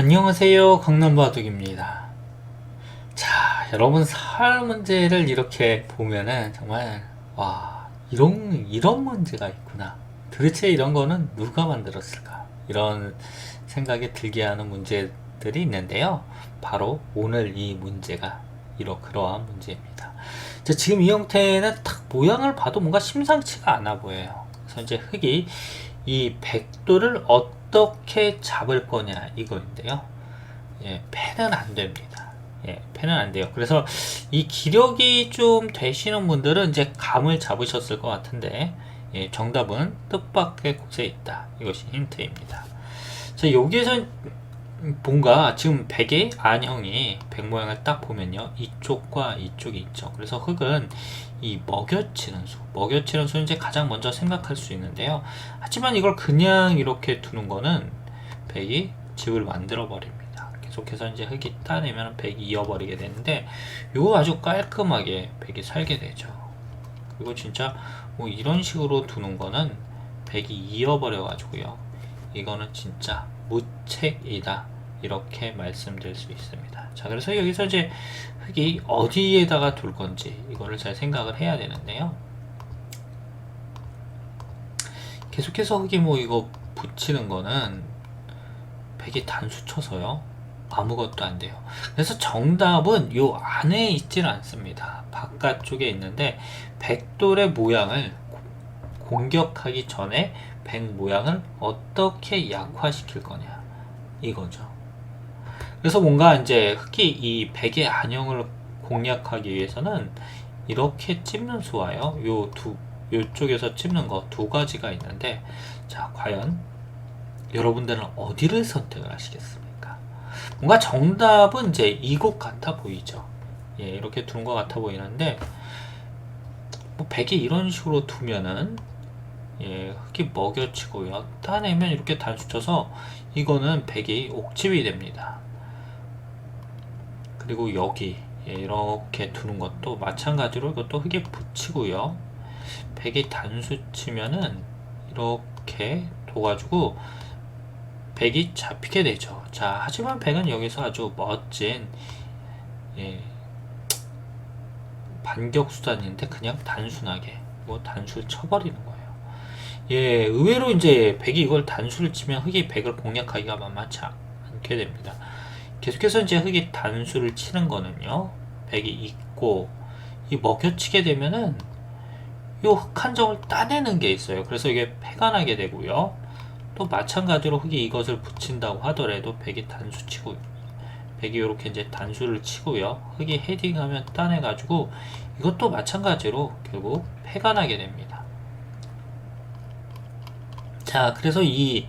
안녕하세요 강남바둑입니다. 자 여러분 설 문제를 이렇게 보면은 정말 와 이런 이런 문제가 있구나. 도대체 이런 거는 누가 만들었을까? 이런 생각이 들게 하는 문제들이 있는데요. 바로 오늘 이 문제가 이러 그러한 문제입니다. 자, 지금 이 형태는 딱 모양을 봐도 뭔가 심상치가 않아 보여요. 그래서 이제 흙이 이 백도를 어떻게 잡을 거냐 이거인데요. 예, 패는 안 됩니다. 예, 패는 안 돼요. 그래서 이 기력이 좀 되시는 분들은 이제 감을 잡으셨을 것 같은데 예, 정답은 뜻밖의 곳에 있다. 이것이 힌트입니다. 자, 여기에서 뭔가 지금 백의 안형이 백 모양을 딱 보면요. 이쪽과 이쪽이 있죠. 그래서 흙은 이 먹여치는 수 먹여치는 수는 이제 가장 먼저 생각할 수 있는데요. 하지만 이걸 그냥 이렇게 두는 거는 백이 집을 만들어 버립니다. 계속해서 이제 흙이 따내면 백이 이어버리게 되는데 이거 아주 깔끔하게 백이 살게 되죠. 그리고 진짜 뭐 이런 식으로 두는 거는 백이 이어버려 가지고요. 이거는 진짜 무책이다 이렇게 말씀드릴 수 있습니다. 자 그래서 여기서 이제 흙이 어디에다가 둘 건지 이거를 잘 생각을 해야 되는데요. 계속해서 흙이 뭐 이거 붙이는 거는 백이 단수 쳐서요. 아무것도 안 돼요. 그래서 정답은 요 안에 있지는 않습니다. 바깥쪽에 있는데 백돌의 모양을 공격하기 전에 백 모양을 어떻게 약화시킬 거냐 이거죠. 그래서 뭔가 이제 흑이 이 백의 안형을 공략하기 위해서는 이렇게 찝는 수와요. 요 두, 요쪽에서 찝는 거 두 가지가 있는데, 자, 과연 여러분들은 어디를 선택을 하시겠습니까? 뭔가 정답은 이제 이곳 같아 보이죠. 예, 이렇게 두는 것 같아 보이는데, 뭐 백이 이런 식으로 두면은, 예, 흙이 먹여치고요. 따내면 이렇게 단수 쳐서 이거는 백이 옥집이 됩니다. 그리고 여기 예, 이렇게 두는 것도 마찬가지로 이것도 흙에 붙이고요. 백이 단수 치면은 이렇게 둬가지고 백이 잡히게 되죠. 자, 하지만 백은 여기서 아주 멋진 예, 반격 수단인데 그냥 단순하게 뭐 단수를 쳐버리는 거 예, 의외로 이제 백이 이걸 단수를 치면 흙이 백을 공략하기가 만만치 않게 됩니다. 계속해서 이제 흙이 단수를 치는 거는요. 백이 있고 이 먹여치게 되면은 요흙한 점을 따내는 게 있어요. 그래서 이게 패가 나게 되고요. 또 마찬가지로 흙이 이것을 붙인다고 하더라도 백이 단수 치고 백이 이렇게 이제 단수를 치고요. 흙이 헤딩하면 따내가지고 이것도 마찬가지로 결국 패가 나게 됩니다. 자, 그래서 이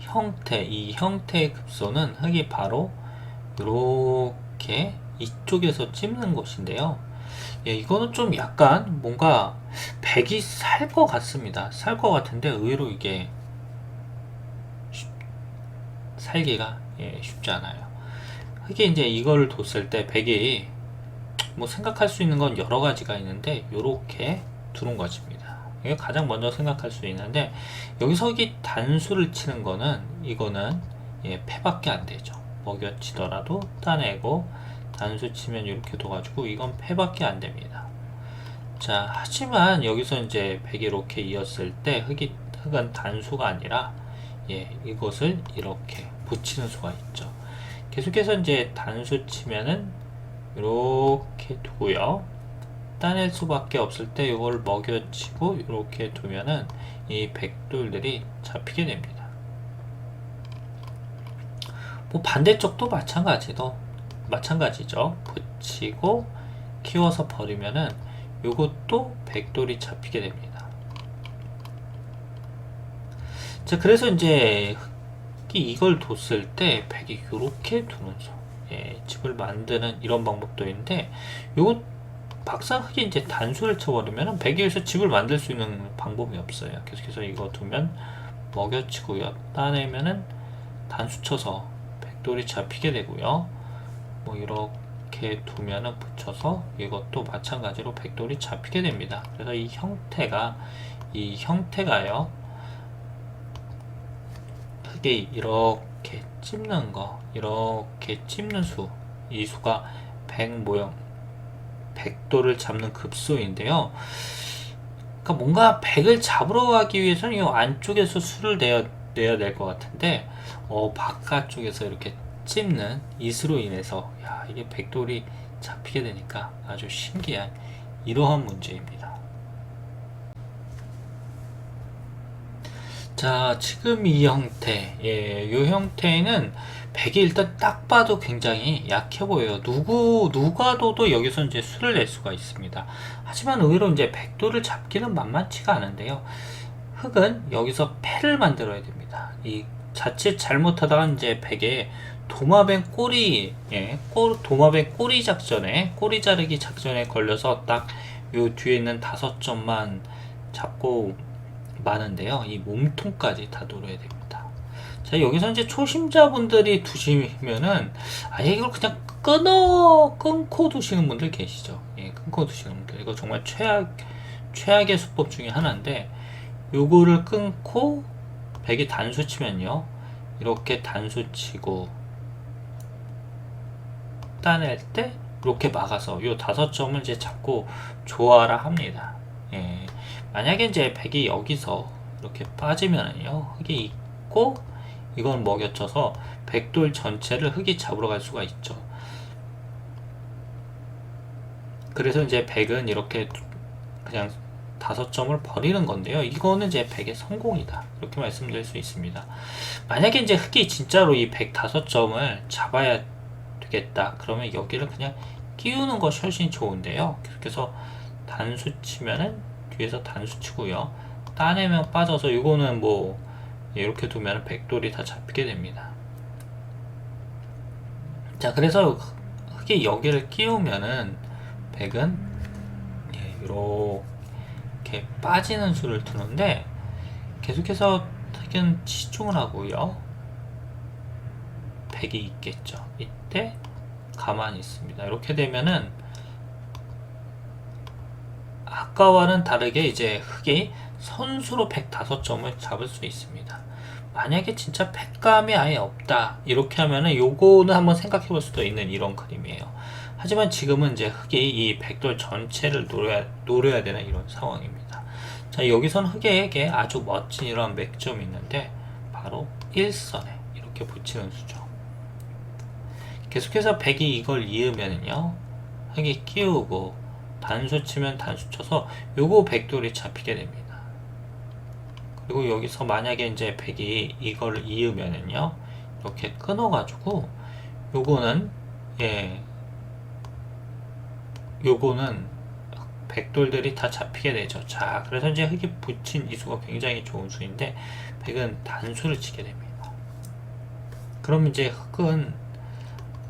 형태, 이 형태의 급소는 흙이 바로 이렇게 이쪽에서 찝는 것인데요. 예, 이거는 좀 약간 뭔가 백이 살 것 같습니다. 살 것 같은데 의외로 이게 쉽- 살기가 예, 쉽지 않아요. 이게 이제 이거를 뒀을 때 백이 뭐 생각할 수 있는 건 여러 가지가 있는데 이렇게 두는 것입니다. 이게 가장 먼저 생각할 수 있는데 여기서 이 단수를 치는 거는 이거는 예, 패밖에 안 되죠. 먹여치더라도 따내고 단수 치면 이렇게 둬가지고 이건 패밖에 안 됩니다. 자, 하지만 여기서 이제 백이 이렇게 이었을 때 흙이, 흙은 단수가 아니라 예, 이것을 이렇게 붙이는 수가 있죠. 계속해서 이제 단수 치면은 이렇게 두고요. 따낼 수밖에 없을 때 이걸 먹여치고 이렇게 두면은 이 백돌들이 잡히게 됩니다. 뭐 반대쪽도 마찬가지도 마찬가지죠. 붙이고 키워서 버리면은 이것도 백돌이 잡히게 됩니다. 자, 그래서 이제 이걸 뒀을 때 백이 이렇게 수. 예, 집을 만드는 이런 방법도 있는데 요거 막상 흙이 이제 단수를 쳐버리면 백이 여기서 집을 만들 수 있는 방법이 없어요. 계속해서 이거 두면 먹여치고요. 따내면은 단수 쳐서 백돌이 잡히게 되고요. 뭐 이렇게 두면은 붙여서 이것도 마찬가지로 백돌이 잡히게 됩니다. 그래서 이 형태가 이 형태가요. 흙이 이렇게 찝는 거 이렇게 찝는 수 이 수가 100 모형 100도를 잡는 급소인데요. 그러니까 뭔가 100을 잡으러 가기 위해서는 이 안쪽에서 수를 내야, 내야 될 것 같은데 어, 바깥쪽에서 이렇게 찝는 이수로 인해서 야 이게 100돌이 잡히게 되니까 아주 신기한 이러한 문제입니다. 자, 지금 이 형태, 예, 이 형태는 백이 일단 딱 봐도 굉장히 약해 보여요. 누구, 누가 둬도 여기서 이제 수를 낼 수가 있습니다. 하지만 의외로 이제 백도를 잡기는 만만치가 않은데요. 흙은 여기서 패를 만들어야 됩니다. 이 자칫 잘못하다가 이제 백에 도마뱀 꼬리, 예, 꼬, 도마뱀 꼬리 작전에, 꼬리 자르기 작전에 걸려서 딱 요 뒤에 있는 다섯 점만 잡고 많은데요. 이 몸통까지 다 노려야 됩니다. 자, 여기서 이제 초심자분들이 두시면은 아예 이걸 그냥 끊어 끊고 두시는 분들 계시죠. 예, 끊고 두시는 분들. 이거 정말 최악 최악의 수법 중에 하나인데 요거를 끊고 백이 단수 치면요. 이렇게 단수 치고 따낼 때 이렇게 막아서 요 다섯 점을 이제 잡고 조화라 합니다. 예. 만약에 이제 백이 여기서 이렇게 빠지면은요 흙이 있고 이건 먹여쳐서 백돌 전체를 흙이 잡으러 갈 수가 있죠. 그래서 이제 백은 이렇게 그냥 다섯 점을 버리는 건데요. 이거는 이제 백의 성공이다. 이렇게 말씀드릴 수 있습니다. 만약에 이제 흙이 진짜로 이 백 다섯 점을 잡아야 되겠다. 그러면 여기를 그냥 끼우는 것이 훨씬 좋은데요. 그래서 단수 치면은 뒤에서 단수 치고요. 따내면 빠져서 이거는 뭐 이렇게 두면 백돌이 다 잡히게 됩니다. 자 그래서 흙이 여기를 끼우면은 백은 예, 이렇게 빠지는 수를 두는데 계속해서 흙은 치중을 하고요. 백이 있겠죠. 이때 가만히 있습니다. 이렇게 되면은 아까와는 다르게 이제 흙이 선수로 105점을 잡을 수 있습니다. 만약에 진짜 팩감이 아예 없다 이렇게 하면은 요거는 한번 생각해 볼 수도 있는 이런 그림이에요. 하지만 지금은 이제 흙이 이 백돌 전체를 노려야, 노려야 되는 이런 상황입니다. 자 여기선 흙에게 아주 멋진 이런 맥점이 있는데 바로 1선에 이렇게 붙이는 수죠. 계속해서 백이 이걸 이으면은요 흙이 끼우고 단수 치면 단수 쳐서 요거 백돌이 잡히게 됩니다. 그리고 여기서 만약에 이제 백이 이걸 이으면은요 이렇게 끊어 가지고 요거는 예 요거는 백돌들이 다 잡히게 되죠. 자, 그래서 이제 흙이 붙인 이 수가 굉장히 좋은 수인데 백은 단수를 치게 됩니다. 그럼 이제 흙은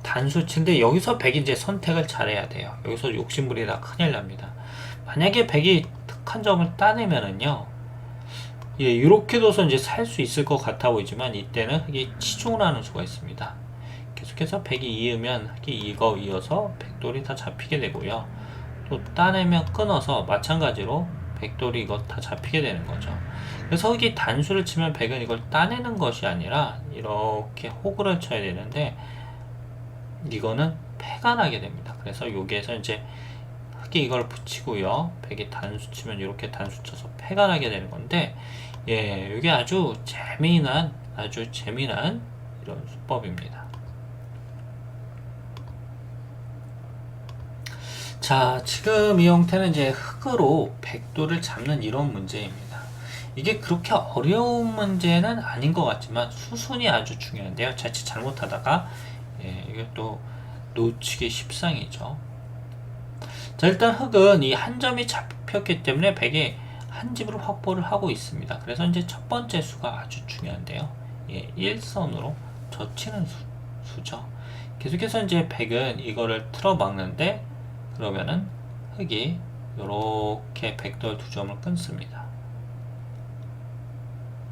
단수치인데 여기서 백이 이제 선택을 잘해야 돼요. 여기서 욕심부리다 큰일 납니다. 만약에 백이 득한 점을 따내면은요. 예, 이렇게 둬서 이제 살 수 있을 것 같아 보이지만 이때는 흑이 치중을 하는 수가 있습니다. 계속해서 백이 이으면 흑이 이거 이어서 백돌이 다 잡히게 되고요. 또 따내면 끊어서 마찬가지로 백돌이 이거 다 잡히게 되는 거죠. 그래서 흑이 단수를 치면 백은 이걸 따내는 것이 아니라 이렇게 호구를 쳐야 되는데 이거는 폐가 나게 됩니다. 그래서 여기에서 이제 흙에 이걸 붙이고요. 백이 단수 치면 이렇게 단수 쳐서 폐가 나게 되는 건데, 예, 이게 아주 재미난, 아주 재미난 이런 수법입니다. 자, 지금 이 형태는 이제 흙으로 백도를 잡는 이런 문제입니다. 이게 그렇게 어려운 문제는 아닌 것 같지만 수순이 아주 중요한데요. 자칫 잘못하다가 예, 이게 또 놓치기 십상이죠. 자, 일단 흙은 이 한 점이 잡혔기 때문에 백이 한 집으로 확보를 하고 있습니다. 그래서 이제 첫 번째 수가 아주 중요한데요. 예, 1선으로 젖히는 수, 수죠. 계속해서 이제 백은 이거를 틀어 막는데 그러면은 흙이 이렇게 백돌 두 점을 끊습니다.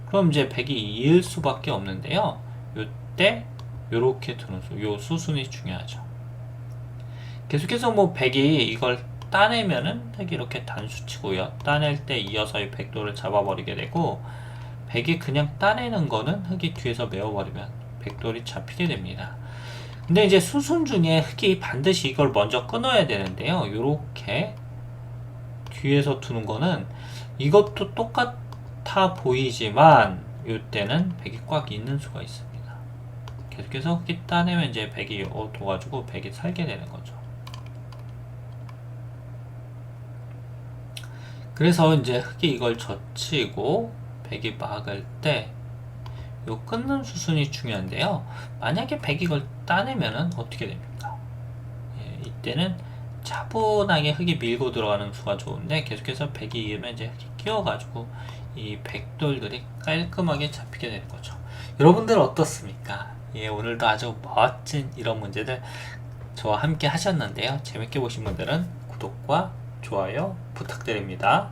그럼 이제 백이 이을 수밖에 없는데요. 이때 요렇게 두는 수, 요 수순이 중요하죠. 계속해서 뭐 100이 이걸 따내면은 흙이 이렇게 단수 치고요. 따낼 때 이어서 이 백도를 잡아버리게 되고 100이 그냥 따내는 거는 흙이 뒤에서 메워버리면 백돌이 잡히게 됩니다. 근데 이제 수순 중에 흙이 반드시 이걸 먼저 끊어야 되는데요. 요렇게 뒤에서 두는 거는 이것도 똑같아 보이지만 이때는 백이 꽉 있는 수가 있습니다. 계속해서 흙이 따내면 이제 백이 얻어가지고 백이 살게 되는 거죠. 그래서 이제 흙이 이걸 젖히고 백이 막을 때 요 끊는 수순이 중요한데요. 만약에 백이 이걸 따내면은 어떻게 됩니까? 예, 이때는 차분하게 흙이 밀고 들어가는 수가 좋은데 계속해서 백이 이으면 이제 흙이 끼어가지고 이 백돌들이 깔끔하게 잡히게 되는 거죠. 여러분들 어떻습니까? 예, 오늘도 아주 멋진 이런 문제들 저와 함께 하셨는데요. 재밌게 보신 분들은 구독과 좋아요 부탁드립니다.